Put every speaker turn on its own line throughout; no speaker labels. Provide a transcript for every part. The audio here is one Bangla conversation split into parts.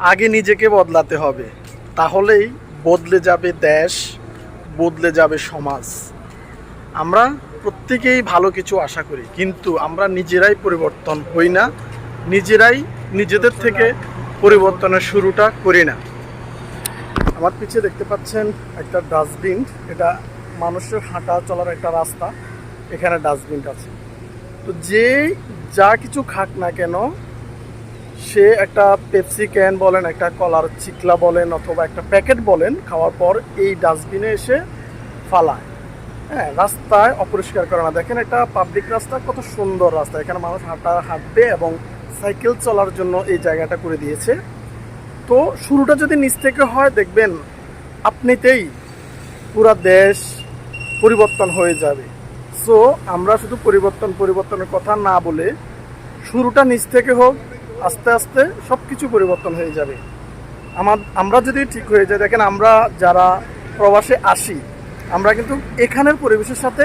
আগে নিজেকে বদলাতে হবে। তাহলেই বদলে যাবে দেশ, বদলে যাবে সমাজ। আমরা প্রত্যেকেই ভালো কিছু আশা করি, কিন্তু আমরা নিজেরাই পরিবর্তন হই না, নিজেরাই নিজেদের থেকে পরিবর্তনের শুরুটা করি না। আমার পিছিয়ে দেখতে পাচ্ছেন একটা ডাস্টবিন, এটা মানুষের হাঁটা চলার একটা রাস্তা, এখানে ডাস্টবিন আছে। তো যে যা কিছু খাক না কেন সে একটা পেপসি ক্যান বলেন, একটা কলার চিকলা বলেন অথবা একটা প্যাকেট বলেন, খাওয়ার পর এই ডাস্টবিনে এসে ফালায়। হ্যাঁ রাস্তায় অপরিষ্কার করে না। দেখেন একটা পাবলিক রাস্তা, কত সুন্দর রাস্তা। এখানে মানুষ হাঁটা, হাঁটবে এবং সাইকেল চলার জন্য এই জায়গাটা করে দিয়েছে। তো শুরুটা যদি নিচ থেকে হয়, দেখবেন আপনিতেই পুরা দেশ পরিবর্তন হয়ে যাবে। সো আমরা শুধু পরিবর্তন, পরিবর্তনের কথা না বলে শুরুটা নিচ থেকে হোক আস্তে আস্তে সব কিছু পরিবর্তন হয়ে যাবে। আমার আমরা যদি ঠিক হয়ে যায় দেখেন আমরা যারা প্রবাসে আসি, আমরা কিন্তু এখানের পরিবেশের সাথে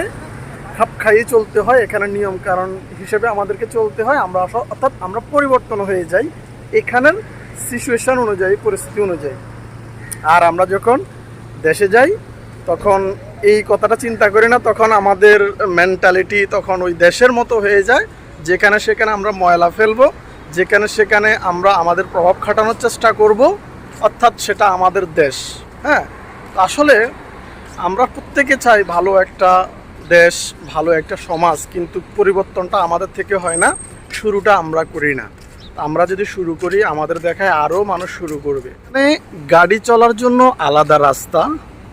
খাপ খাইয়ে চলতে হয় এখানে নিয়ম কারণ হিসেবে আমাদেরকে চলতে হয়। আমরা অর্থাৎ আমরা পরিবর্তন হয়ে যাই এখানের সিচুয়েশান অনুযায়ী, পরিস্থিতি অনুযায়ী। আর আমরা যখন দেশে যাই, তখন এই কথাটা চিন্তা করি না, তখন আমাদের মেন্টালিটি তখন ওই দেশের মতো হয়ে যায়, যেখানে সেখানে আমরা ময়লা ফেলব যেখানে সেখানে আমরা আমাদের প্রভাব খাটানোর চেষ্টা করব, অর্থাৎ সেটা আমাদের দেশ। হ্যাঁ? আসলে আমরা প্রত্যেকে চাই ভালো একটা দেশ, ভালো একটা সমাজ, কিন্তু পরিবর্তনটা আমাদের থেকে হয় না, শুরুটা আমরা করি না। আমরা যদি শুরু করি, আমাদের দেখায় আরও মানুষ শুরু করবে। মানে গাড়ি চলার জন্য আলাদা রাস্তা,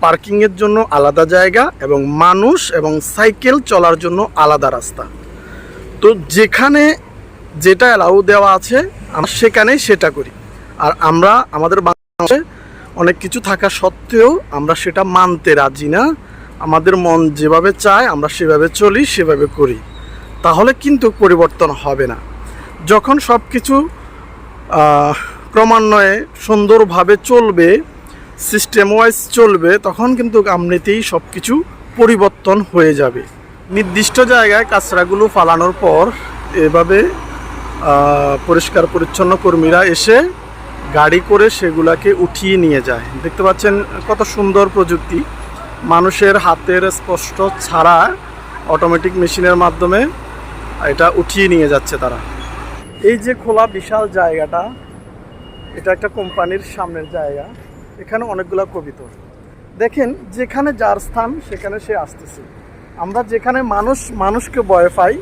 পার্কিংয়ের জন্য আলাদা জায়গা, এবং মানুষ এবং সাইকেল চলার জন্য আলাদা রাস্তা। তো যেখানে যেটা অ্যালাউ দেওয়া আছে, আমরা সেখানেই সেটা করি। আর আমরা, আমাদের বাংলাদেশে অনেক কিছু থাকা সত্ত্বেও আমরা সেটা মানতে রাজি না। আমাদের মন যেভাবে চায়, আমরা সেভাবে চলি, সেভাবে করি। তাহলে কিন্তু পরিবর্তন হবে না। যখন সব কিছু ক্রমান্বয়ে সুন্দরভাবে চলবে সিস্টেম ওয়াইজ চলবে, তখন কিন্তু আমনিতেই সব কিছু পরিবর্তন হয়ে যাবে। নির্দিষ্ট জায়গায় কাঁচরাগুলো ফালানোর পর, এভাবে পরিষ্কার পরিচ্ছন্ন কর্মীরা এসে গাড়ি করে সেগুলাকে উঠিয়ে নিয়ে যায়। দেখতে পাচ্ছেন কত সুন্দর প্রযুক্তি। মানুষের হাতের স্পষ্ট ছাড়া অটোমেটিক মেশিনের মাধ্যমে এটা উঠিয়ে নিয়ে যাচ্ছে তারা। এই যে খোলা বিশাল জায়গাটা, এটা একটা কোম্পানির সামনের জায়গা। এখানে অনেকগুলো কবিতর। দেখেন, যেখানে যার স্থান, সেখানে সে আসতেছে। আমরা যেখানে মানুষ, মানুষকে ভয় পাই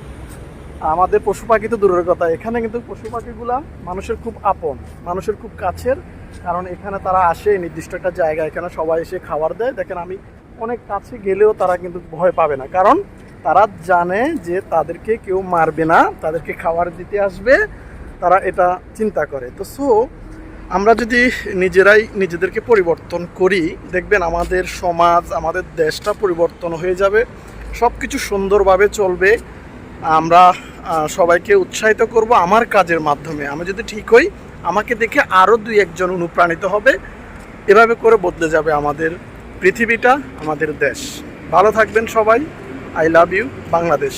আমাদের পশু পাখি তো দূরের কথা। এখানে কিন্তু পশু পাখিগুলা মানুষের খুব আপন, মানুষের খুব কাছের। কারণ এখানে তারা আসে নির্দিষ্ট একটা জায়গা এখানে সবাই এসে খাবার দেয়। দেখেন আমি অনেক কাছে গেলেও তারা কিন্তু ভয় পাবে না। কারণ তারা জানে যে তাদেরকে কেউ মারবে না, তাদেরকে খাবার দিতে আসবে, তারা এটা চিন্তা করে। তো সো, আমরা যদি নিজেরাই নিজেদেরকে পরিবর্তন করি, দেখবেন আমাদের সমাজ, আমাদের দেশটা পরিবর্তন হয়ে যাবে। সব কিছু সুন্দরভাবে চলবে। আমরা সবাইকে উৎসাহিত করব আমার কাজের মাধ্যমে। আমি যদি ঠিক হই, আমাকে দেখে আরও দুই একজন অনুপ্রাণিত হবে। এভাবে করে বদলে যাবে আমাদের পৃথিবীটা, আমাদের দেশ। ভালো থাকবেন সবাই। I love you Bangladesh.